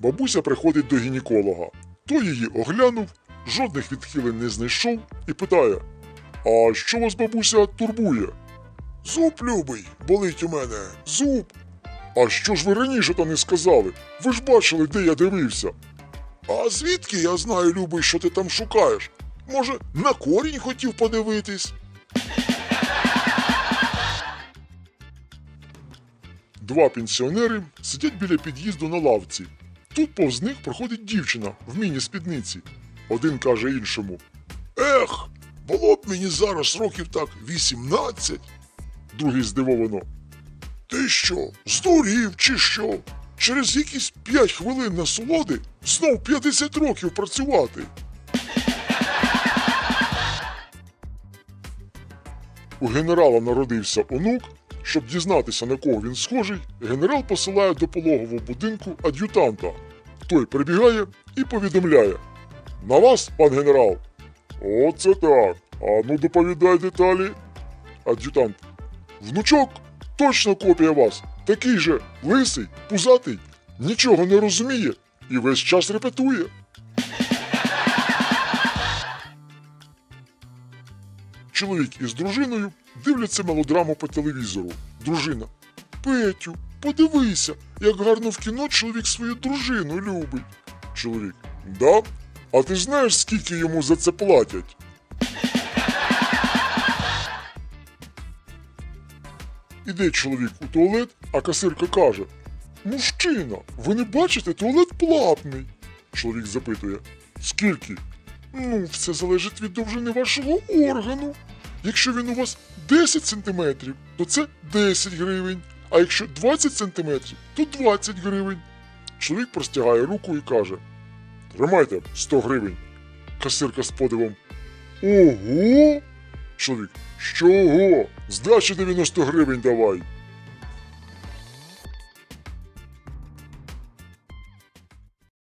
Бабуся приходить до гінеколога. Той її оглянув, жодних відхилень не знайшов і питає: А що вас, бабуся, турбує? Зуб любий, болить у мене, зуб. А що ж ви раніше то не сказали? Ви ж бачили, де я дивився. А звідки я знаю, любий, що ти там шукаєш? Може, на корінь хотів подивитись? Два пенсіонери сидять біля під'їзду на лавці. Тут повз них проходить дівчина в міні-спідниці. Один каже іншому: Ех, було б мені зараз років так 18. Другий здивовано. Ти що, здурів чи що? Через якісь 5 хвилин насолоди знов 50 років працювати. У генерала народився онук. Щоб дізнатися, на кого він схожий, генерал посилає до пологового будинку ад'ютанта. Той прибігає і повідомляє: На вас, пан генерал. Оце так. А ну доповідай деталі. Ад'ютант. Внучок, точно копія вас. Такий же лисий, пузатий, нічого не розуміє і весь час репетує. Чоловік із дружиною дивляться мелодраму по телевізору. Дружина. Петю, подивися, як гарно в кіно чоловік свою дружину любить. Чоловік. Да? А ти знаєш, скільки йому за це платять? Іде чоловік у туалет, а касирка каже: Мужчина, ви не бачите, туалет платний. Чоловік запитує: Скільки? Ну, все залежить від довжини вашого органу. Якщо він у вас 10 сантиметрів, то це 10 гривень. А якщо 20 сантиметрів, то 20 гривень. Чоловік простягає руку і каже: Тримайте 100 гривень. Касирка з подивом. Ого. Чоловік. Що ого? Здачі 90 гривень давай.